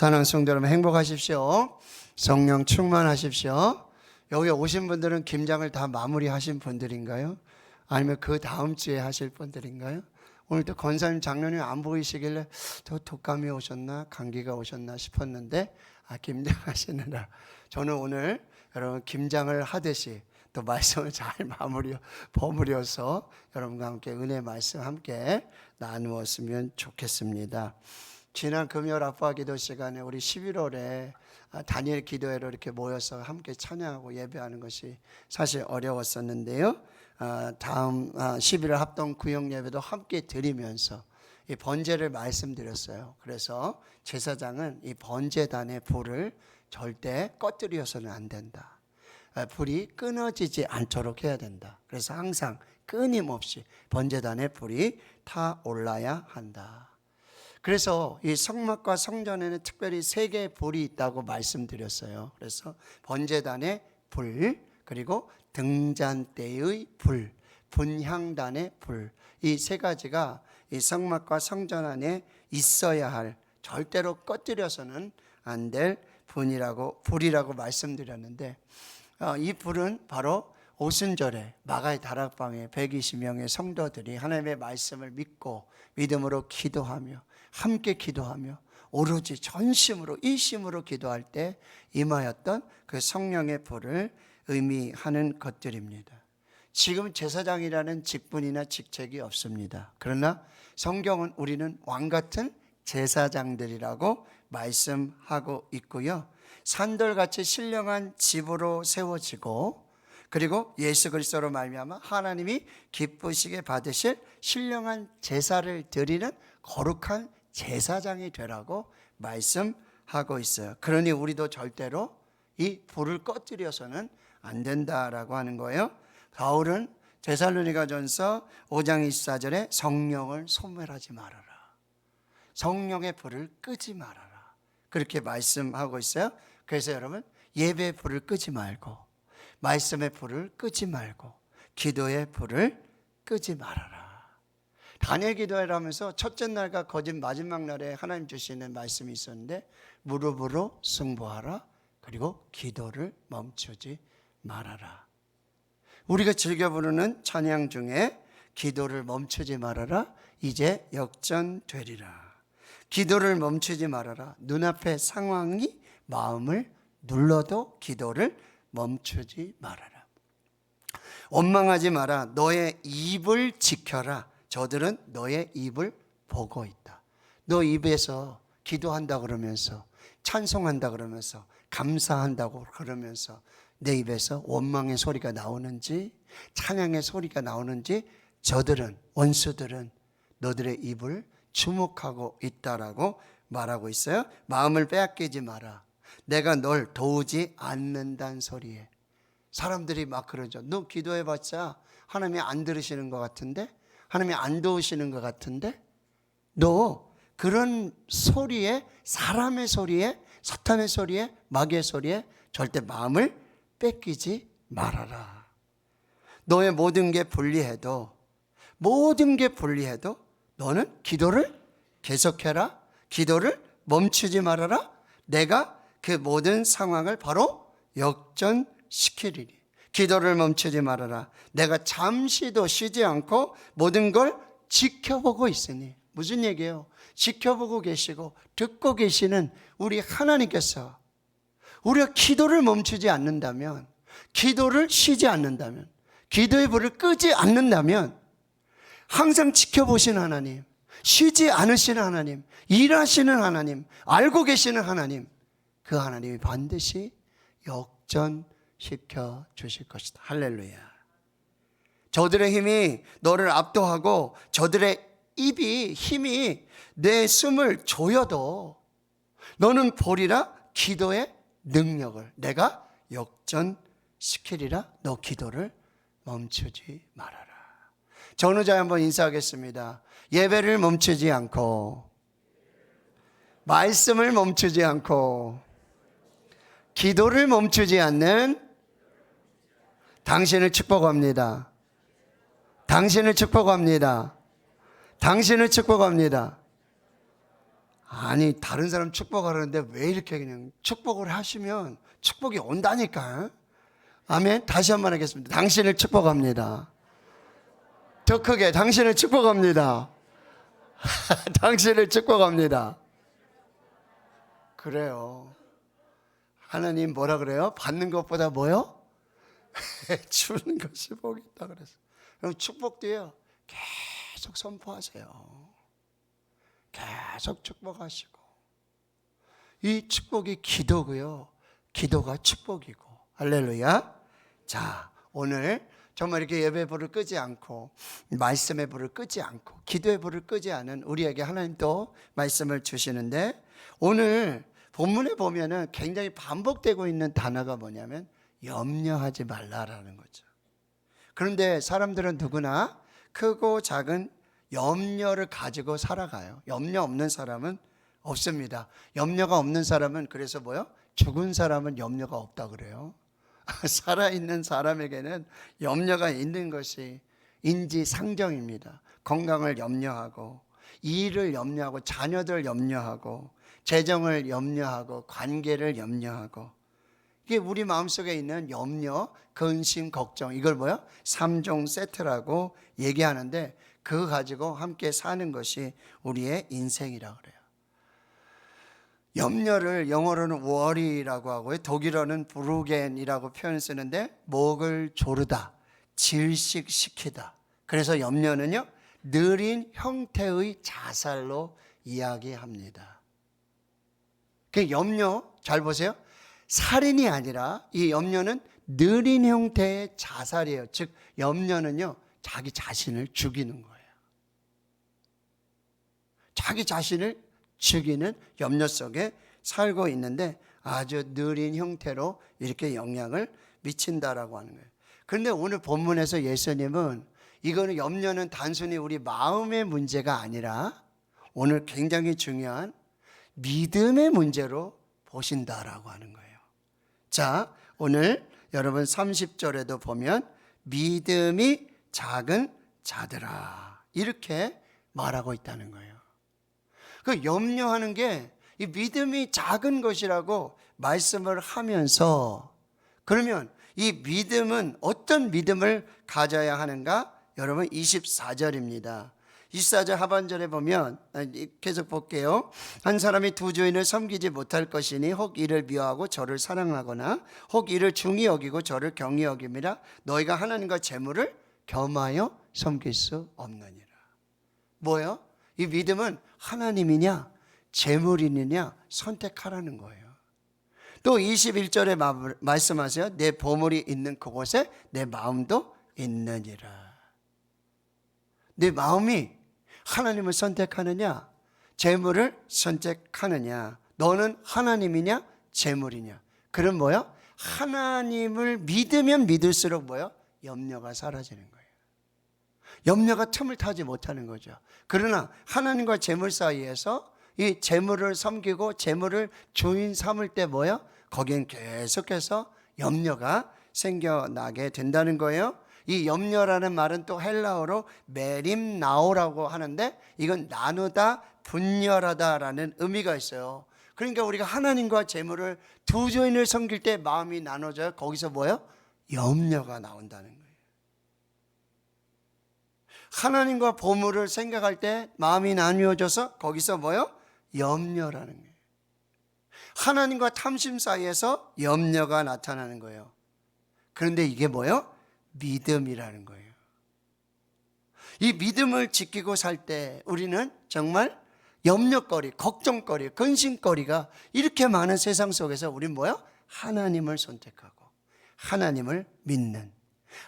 사랑 성도 여러분 행복하십시오. 성령 충만하십시오. 여기 오신 분들은 김장을 다 마무리하신 분들인가요? 아니면 그 다음 주에 하실 분들인가요? 오늘 또 권사님 장로님 안 보이시길래 저 독감이 오셨나 감기가 오셨나 싶었는데 아 김장하시느라 저는 오늘 여러분 김장을 하듯이 또 말씀을 잘 마무리 버무려서 여러분과 함께 은혜 말씀 함께 나누었으면 좋겠습니다. 지난 금요일 아빠 기도 시간에 우리 11월에 다니엘 기도회로 이렇게 모여서 함께 찬양하고 예배하는 것이 사실 어려웠었는데요. 아, 다음 11월 합동 구역 예배도 함께 드리면서 이 번제를 말씀드렸어요. 그래서 제사장은 이 번제단의 불을 절대 꺼뜨려서는 안 된다. 아, 불이 끊어지지 않도록 해야 된다. 그래서 항상 끊임없이 번제단의 불이 타 올라야 한다. 그래서 이 성막과 성전에는 특별히 세 개의 불이 있다고 말씀드렸어요. 그래서 번제단의 불, 그리고 등잔대의 불, 분향단의 불, 이 세 가지가 이 성막과 성전 안에 있어야 할 절대로 꺼뜨려서는 안 될 분이라고 불이라고 말씀드렸는데 어, 이 불은 바로 오순절에 마가의 다락방에 120명의 성도들이 하나님의 말씀을 믿고 믿음으로 기도하며 함께 기도하며 오로지 전심으로 일심으로 기도할 때 임하였던 그 성령의 불을 의미하는 것들입니다. 지금 제사장이라는 직분이나 직책이 없습니다. 그러나 성경은 우리는 왕 같은 제사장들이라고 말씀하고 있고요. 산돌같이 신령한 집으로 세워지고 그리고 예수 그리스도로 말미암아 하나님이 기쁘시게 받으실 신령한 제사를 드리는 거룩한 제사장이 되라고 말씀하고 있어요. 그러니 우리도 절대로 이 불을 꺼뜨려서는 안 된다라고 하는 거예요. 바울은 제살로니가 전서 5장 24절에 성령을 소멸하지 말아라. 성령의 불을 끄지 말아라. 그렇게 말씀하고 있어요. 그래서 여러분 예배의 불을 끄지 말고 말씀의 불을 끄지 말고 기도의 불을 끄지 말아라. 다니엘 기도회를 하면서 첫째 날과 거짓 마지막 날에 하나님 주시는 말씀이 있었는데 무릎으로 승부하라 그리고 기도를 멈추지 말아라. 우리가 즐겨 부르는 찬양 중에 기도를 멈추지 말아라 이제 역전되리라. 기도를 멈추지 말아라. 눈앞의 상황이 마음을 눌러도 기도를 멈추지 말아라. 원망하지 마라. 너의 입을 지켜라. 저들은 너의 입을 보고 있다. 너 입에서 기도한다 그러면서 찬송한다 그러면서 감사한다고 그러면서 내 입에서 원망의 소리가 나오는지 찬양의 소리가 나오는지 저들은 원수들은 너들의 입을 주목하고 있다라고 말하고 있어요. 마음을 빼앗기지 마라. 내가 널 도우지 않는다는 소리에 사람들이 막 그러죠. 너 기도해봤자 하나님이 안 들으시는 것 같은데 하나님이 안 도우시는 것 같은데 너 그런 소리에 사람의 소리에 사탄의 소리에 마귀의 소리에 절대 마음을 뺏기지 말아라. 너의 모든 게 불리해도 모든 게 불리해도 너는 기도를 계속해라. 기도를 멈추지 말아라. 내가 그 모든 상황을 바로 역전시키리니. 기도를 멈추지 말아라. 내가 잠시도 쉬지 않고 모든 걸 지켜보고 있으니. 무슨 얘기예요? 지켜보고 계시고 듣고 계시는 우리 하나님께서 우리가 기도를 멈추지 않는다면, 기도를 쉬지 않는다면, 기도의 불을 끄지 않는다면, 항상 지켜보시는 하나님, 쉬지 않으시는 하나님, 일하시는 하나님, 알고 계시는 하나님, 그 하나님이 반드시 역전 시켜 주실 것이다. 할렐루야. 저들의 힘이 너를 압도하고 저들의 입이 힘이 내 숨을 조여도 너는 보리라 기도의 능력을 내가 역전시키리라 너 기도를 멈추지 말아라. 전우자 한번 인사하겠습니다. 예배를 멈추지 않고 말씀을 멈추지 않고 기도를 멈추지 않는 당신을 축복합니다. 당신을 축복합니다. 당신을 축복합니다. 아니 다른 사람 축복하려는데 왜 이렇게 그냥 축복을 하시면 축복이 온다니까. 아멘. 다시 한 번 하겠습니다. 당신을 축복합니다. 더 크게 당신을 축복합니다. 당신을 축복합니다. 그래요. 하나님 뭐라 그래요? 받는 것보다 뭐요? 주는 것이 복이 있다 그랬어. 그럼 축복도요. 계속 선포하세요. 계속 축복하시고 이 축복이 기도고요. 기도가 축복이고 할렐루야. 자 오늘 정말 이렇게 예배 불을 끄지 않고 말씀의 불을 끄지 않고 기도의 불을 끄지 않은 우리에게 하나님 또 말씀을 주시는데 오늘 본문에 보면은 굉장히 반복되고 있는 단어가 뭐냐면 염려하지 말라라는 거죠. 그런데 사람들은 누구나 크고 작은 염려를 가지고 살아가요. 염려 없는 사람은 없습니다. 염려가 없는 사람은 그래서 뭐요? 죽은 사람은 염려가 없다 그래요. 살아있는 사람에게는 염려가 있는 것이 인지 상정입니다. 건강을 염려하고, 일을 염려하고, 자녀들 염려하고, 재정을 염려하고, 관계를 염려하고, 이게 우리 마음속에 있는 염려, 근심, 걱정, 이걸 뭐야? 삼종 세트라고 얘기하는데, 그거 가지고 함께 사는 것이 우리의 인생이라 그래요. 염려를 영어로는 worry라고 하고요. 독일어는 브루겐이라고 표현을 쓰는데 목을 조르다, 질식시키다. 그래서 염려는요. 느린 형태의 자살로 이야기합니다. 그 염려 잘 보세요. 살인이 아니라 이 염려는 느린 형태의 자살이에요. 즉 염려는요. 자기 자신을 죽이는 거예요. 자기 자신을 죽이는 염려 속에 살고 있는데 아주 느린 형태로 이렇게 영향을 미친다라고 하는 거예요. 그런데 오늘 본문에서 예수님은 이거는 염려는 단순히 우리 마음의 문제가 아니라 오늘 굉장히 중요한 믿음의 문제로 보신다라고 하는 거예요. 자, 오늘 여러분 30절에도 보면 믿음이 작은 자들아 이렇게 말하고 있다는 거예요. 그 염려하는 게 이 믿음이 작은 것이라고 말씀을 하면서 그러면 이 믿음은 어떤 믿음을 가져야 하는가? 여러분 24절입니다. 24절 하반절에 보면 아, 계속 볼게요. 한 사람이 두 주인을 섬기지 못할 것이니 혹 이를 미워하고 저를 사랑하거나 혹 이를 중히 여기고 저를 경히 여김이라 너희가 하나님과 재물을 겸하여 섬길 수 없느니라. 뭐요? 이 믿음은 하나님이냐 재물이느냐 선택하라는 거예요. 또 21절에 말씀하세요. 내 보물이 있는 그곳에 내 마음도 있느니라. 내 마음이 하나님을 선택하느냐 재물을 선택하느냐 너는 하나님이냐 재물이냐 그럼 뭐야? 하나님을 믿으면 믿을수록 뭐야? 염려가 사라지는 거예요. 염려가 틈을 타지 못하는 거죠. 그러나 하나님과 재물 사이에서 이 재물을 섬기고 재물을 주인 삼을 때 뭐요? 거기엔 계속해서 염려가 생겨나게 된다는 거예요. 이 염려라는 말은 또 헬라어로 메림나오라고 하는데 이건 나누다 분열하다라는 의미가 있어요. 그러니까 우리가 하나님과 재물을 두 조인을 섬길 때 마음이 나눠져요. 거기서 뭐요? 염려가 나온다는 거예요. 하나님과 보물을 생각할 때 마음이 나뉘어져서 거기서 뭐요? 염려라는 거예요. 하나님과 탐심 사이에서 염려가 나타나는 거예요. 그런데 이게 뭐요? 믿음이라는 거예요. 이 믿음을 지키고 살 때 우리는 정말 염려거리, 걱정거리, 근심거리가 이렇게 많은 세상 속에서 우린 뭐요? 하나님을 선택하고 하나님을 믿는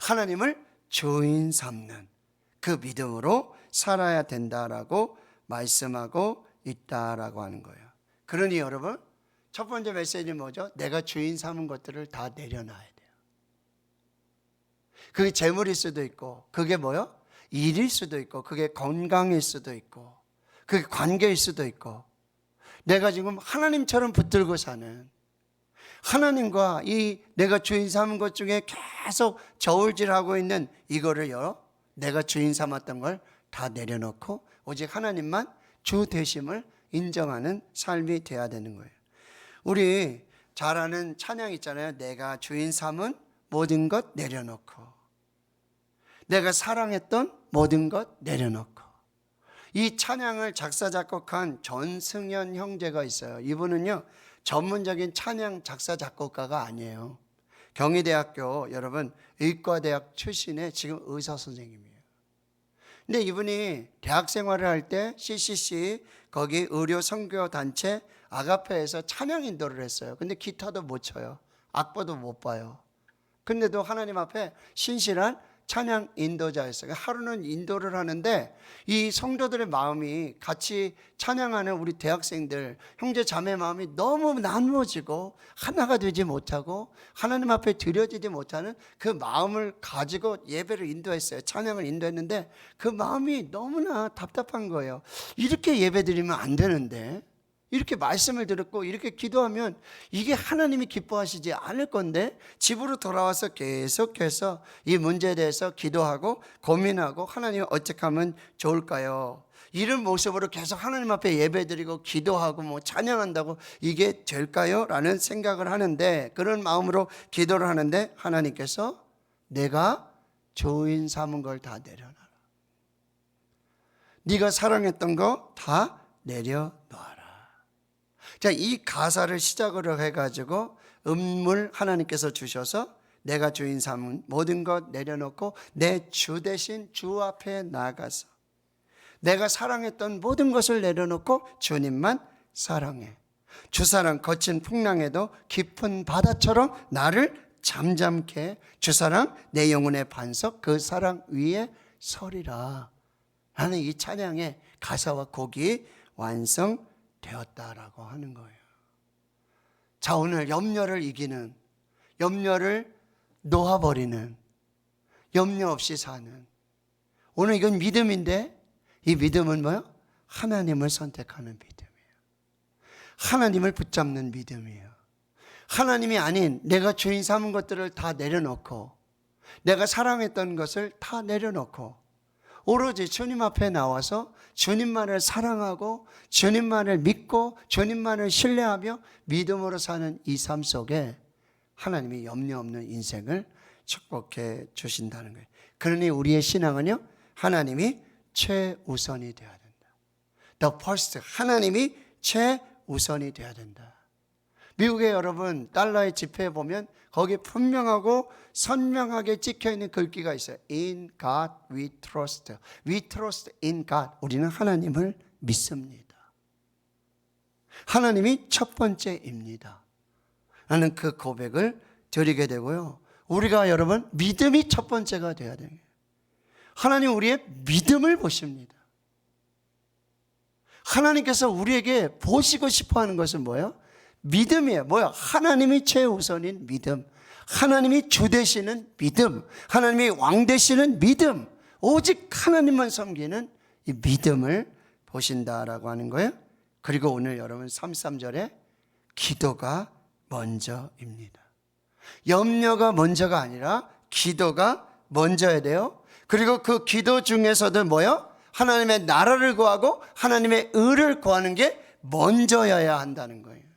하나님을 주인 삼는 그 믿음으로 살아야 된다라고 말씀하고 있다라고 하는 거예요. 그러니 여러분, 첫 번째 메시지 뭐죠? 내가 주인 삼은 것들을 다 내려놔야 돼요. 그게 재물일 수도 있고, 그게 뭐요? 일일 수도 있고, 그게 건강일 수도 있고, 그게 관계일 수도 있고, 내가 지금 하나님처럼 붙들고 사는 하나님과 이 내가 주인 삼은 것 중에 계속 저울질하고 있는 이거를요, 내가 주인 삼았던 걸 다 내려놓고 오직 하나님만 주 되심을 인정하는 삶이 돼야 되는 거예요. 우리 잘 아는 찬양 있잖아요. 내가 주인 삼은 모든 것 내려놓고 내가 사랑했던 모든 것 내려놓고 이 찬양을 작사 작곡한 전승현 형제가 있어요. 이분은요 전문적인 찬양 작사 작곡가가 아니에요. 경희대학교 여러분 의과대학 출신의 지금 의사 선생님이에요. 근데 이분이 대학 생활을 할 때 CCC 거기 의료 선교 단체 아가페에서 찬양 인도를 했어요. 근데 기타도 못 쳐요. 악보도 못 봐요. 근데도 하나님 앞에 신실한 찬양 인도자였어요. 하루는 인도를 하는데 이 성도들의 마음이 같이 찬양하는 우리 대학생들, 형제 자매 마음이 너무 나누어지고 하나가 되지 못하고 하나님 앞에 드려지지 못하는 그 마음을 가지고 예배를 인도했어요. 찬양을 인도했는데 그 마음이 너무나 답답한 거예요. 이렇게 예배 드리면 안 되는데 이렇게 말씀을 들었고 이렇게 기도하면 이게 하나님이 기뻐하시지 않을 건데 집으로 돌아와서 계속해서 이 문제에 대해서 기도하고 고민하고 하나님 어떻게 하면 좋을까요? 이런 모습으로 계속 하나님 앞에 예배드리고 기도하고 뭐 찬양한다고 이게 될까요? 라는 생각을 하는데 그런 마음으로 기도를 하는데 하나님께서 내가 조인 삼은 걸 다 내려놔라. 네가 사랑했던 거 다 내려놔라. 자, 이 가사를 시작으로 해가지고 음물 하나님께서 주셔서 내가 주인 삼은 모든 것 내려놓고 내 주 대신 주 앞에 나가서 내가 사랑했던 모든 것을 내려놓고 주님만 사랑해. 주사랑 거친 풍랑에도 깊은 바다처럼 나를 잠잠케 주사랑 내 영혼의 반석 그 사랑 위에 서리라. 하는 이 찬양의 가사와 곡이 완성 되었다라고 하는 거예요. 자, 오늘 염려를 이기는, 염려를 놓아버리는, 염려 없이 사는. 오늘 이건 믿음인데, 이 믿음은 뭐요? 하나님을 선택하는 믿음이에요. 하나님을 붙잡는 믿음이에요. 하나님이 아닌 내가 주인 삼은 것들을 다 내려놓고, 내가 사랑했던 것을 다 내려놓고, 오로지 주님 앞에 나와서 주님만을 사랑하고 주님만을 믿고 주님만을 신뢰하며 믿음으로 사는 이 삶 속에 하나님이 염려 없는 인생을 축복해 주신다는 거예요. 그러니 우리의 신앙은요, 하나님이 최우선이 되어야 된다. The first. 하나님이 최우선이 되어야 된다. 미국의 여러분 달러의 지폐에 보면 거기에 분명하고 선명하게 찍혀 있는 글귀가 있어요. In God we trust. We trust in God. 우리는 하나님을 믿습니다. 하나님이 첫 번째입니다. 라는 그 고백을 드리게 되고요. 우리가 여러분 믿음이 첫 번째가 되어야 돼요. 하나님 우리의 믿음을 보십니다. 하나님께서 우리에게 보시고 싶어 하는 것은 뭐예요? 믿음이에요. 뭐야? 하나님이 최우선인 믿음. 하나님이 주 되시는 믿음. 하나님이 왕 되시는 믿음. 오직 하나님만 섬기는 이 믿음을 보신다라고 하는 거예요. 그리고 오늘 여러분 33절에 기도가 먼저입니다. 염려가 먼저가 아니라 기도가 먼저야 돼요. 그리고 그 기도 중에서도 뭐요? 하나님의 나라를 구하고 하나님의 의를 구하는 게 먼저여야 한다는 거예요.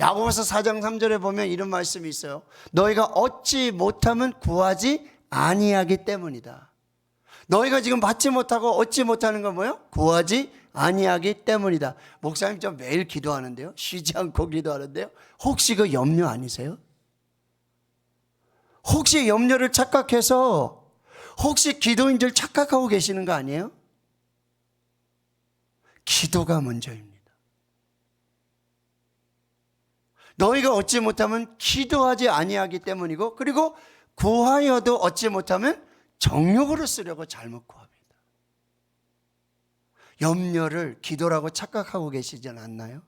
야고보서 4장 3절에 보면 이런 말씀이 있어요. 너희가 얻지 못하면 구하지 아니하기 때문이다. 너희가 지금 받지 못하고 얻지 못하는 건 뭐예요? 구하지 아니하기 때문이다. 목사님 좀 매일 기도하는데요. 쉬지 않고 기도하는데요. 혹시 그 염려 아니세요? 혹시 염려를 착각해서 혹시 기도인 줄 착각하고 계시는 거 아니에요? 기도가 먼저입니다. 너희가 얻지 못하면 기도하지 아니하기 때문이고 그리고 구하여도 얻지 못하면 정욕으로 쓰려고 잘못 구합니다. 염려를 기도라고 착각하고 계시진 않나요?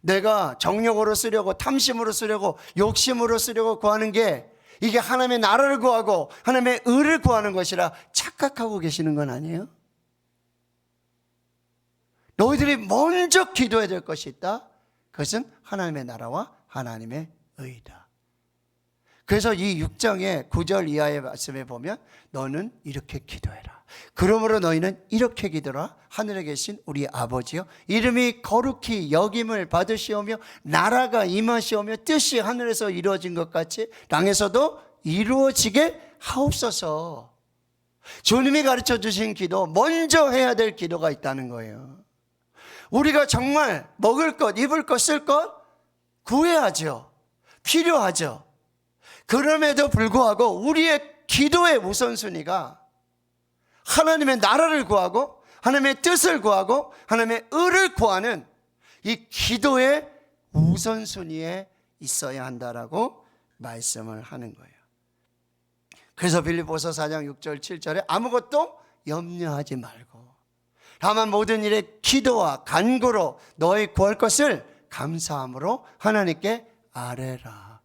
내가 정욕으로 쓰려고 탐심으로 쓰려고 욕심으로 쓰려고 구하는 게 이게 하나님의 나라를 구하고 하나님의 의를 구하는 것이라 착각하고 계시는 건 아니에요? 너희들이 먼저 기도해야 될 것이 있다. 그것은 하나님의 나라와 하나님의 의다. 그래서 이 6장의 9절 이하의 말씀에 보면 너는 이렇게 기도해라. 그러므로 너희는 이렇게 기도라 하늘에 계신 우리 아버지여 이름이 거룩히 여김을 받으시오며 나라가 임하시오며 뜻이 하늘에서 이루어진 것 같이 땅에서도 이루어지게 하옵소서. 주님이 가르쳐 주신 기도 먼저 해야 될 기도가 있다는 거예요. 우리가 정말 먹을 것, 입을 것, 쓸 것 구해야죠. 필요하죠. 그럼에도 불구하고 우리의 기도의 우선순위가 하나님의 나라를 구하고 하나님의 뜻을 구하고 하나님의 의를 구하는 이 기도의 우선순위에 있어야 한다라고 말씀을 하는 거예요. 그래서 빌립보서 4장 6절 7절에 아무것도 염려하지 말고 다만 모든 일에 기도와 간구로 너희 구할 것을 감사함으로 하나님께 아뢰라.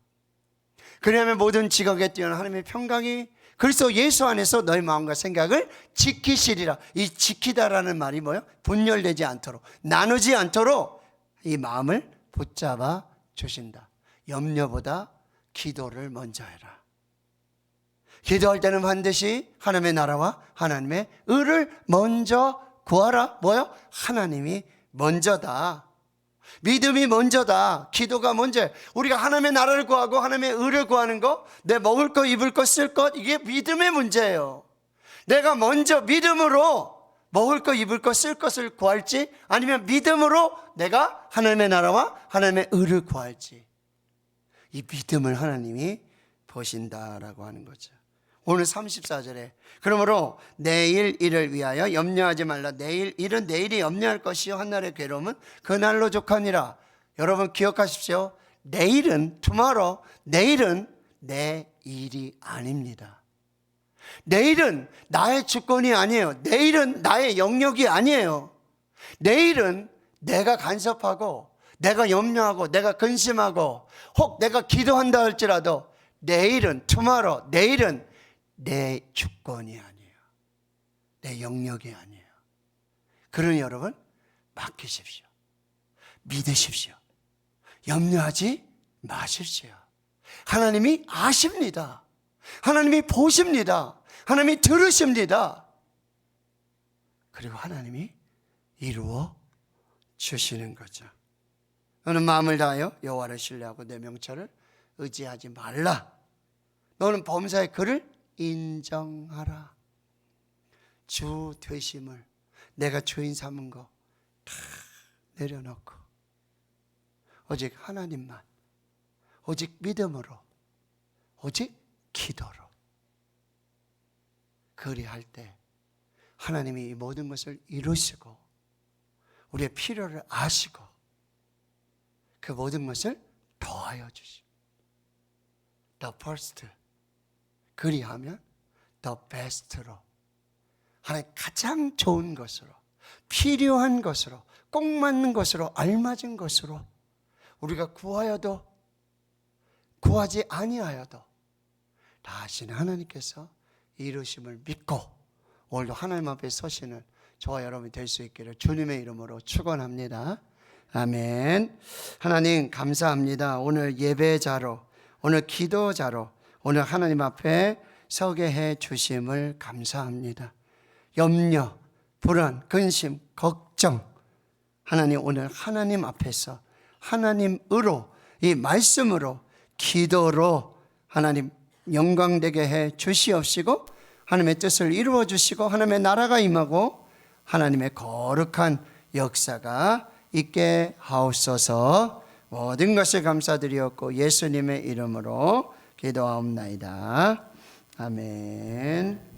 그러면 모든 지각에 뛰어난 하나님의 평강이 그리스도 예수 안에서 너희 마음과 생각을 지키시리라. 이 지키다라는 말이 뭐예요? 분열되지 않도록 나누지 않도록 이 마음을 붙잡아 주신다. 염려보다 기도를 먼저 해라. 기도할 때는 반드시 하나님의 나라와 하나님의 의를 먼저 구하라. 뭐요? 하나님이 먼저다. 믿음이 먼저다. 기도가 먼저. 우리가 하나님의 나라를 구하고 하나님의 의를 구하는 거, 내 먹을 거, 입을 거, 쓸 것, 이게 믿음의 문제예요. 내가 먼저 믿음으로 먹을 거, 입을 거, 쓸 것을 구할지, 아니면 믿음으로 내가 하나님의 나라와 하나님의 의를 구할지. 이 믿음을 하나님이 보신다라고 하는 거죠. 오늘 34절에 그러므로 내일 일을 위하여 염려하지 말라. 내일 일은 내일이 염려할 것이요 한날의 괴로움은 그날로 족하니라. 여러분 기억하십시오. 내일은 tomorrow 내일은 내 일이 아닙니다. 내일은 나의 주권이 아니에요. 내일은 나의 영역이 아니에요. 내일은 내가 간섭하고 내가 염려하고 내가 근심하고 혹 내가 기도한다 할지라도 내일은 tomorrow 내일은 내 주권이 아니에요. 내 영역이 아니에요. 그러니 여러분 맡기십시오. 믿으십시오. 염려하지 마십시오. 하나님이 아십니다. 하나님이 보십니다. 하나님이 들으십니다. 그리고 하나님이 이루어 주시는 거죠. 너는 마음을 다하여 여호와를 신뢰하고 내 명철을 의지하지 말라. 너는 범사의 그를 인정하라. 주 되심을 내가 주인 삼은 거 다 내려놓고 오직 하나님만 오직 믿음으로 오직 기도로 그리할 때 하나님이 이 모든 것을 이루시고 우리의 필요를 아시고 그 모든 것을 더하여 주시고 The first 그리하면 the best로 하나님 가장 좋은 것으로 필요한 것으로 꼭 맞는 것으로 알맞은 것으로 우리가 구하여도 구하지 아니하여도 다 하시는 하나님께서 이루심을 믿고 오늘도 하나님 앞에 서시는 저와 여러분이 될 수 있기를 주님의 이름으로 축원합니다. 아멘. 하나님 감사합니다. 오늘 예배자로 오늘 기도자로 오늘 하나님 앞에 서게 해 주심을 감사합니다. 염려, 불안, 근심, 걱정. 하나님 오늘 하나님 앞에서 하나님으로 이 말씀으로 기도로 하나님 영광되게 해 주시옵시고 하나님의 뜻을 이루어 주시고 하나님의 나라가 임하고 하나님의 거룩한 역사가 있게 하옵소서 모든 것을 감사드리었고 예수님의 이름으로 기도하옵나이다. 아멘.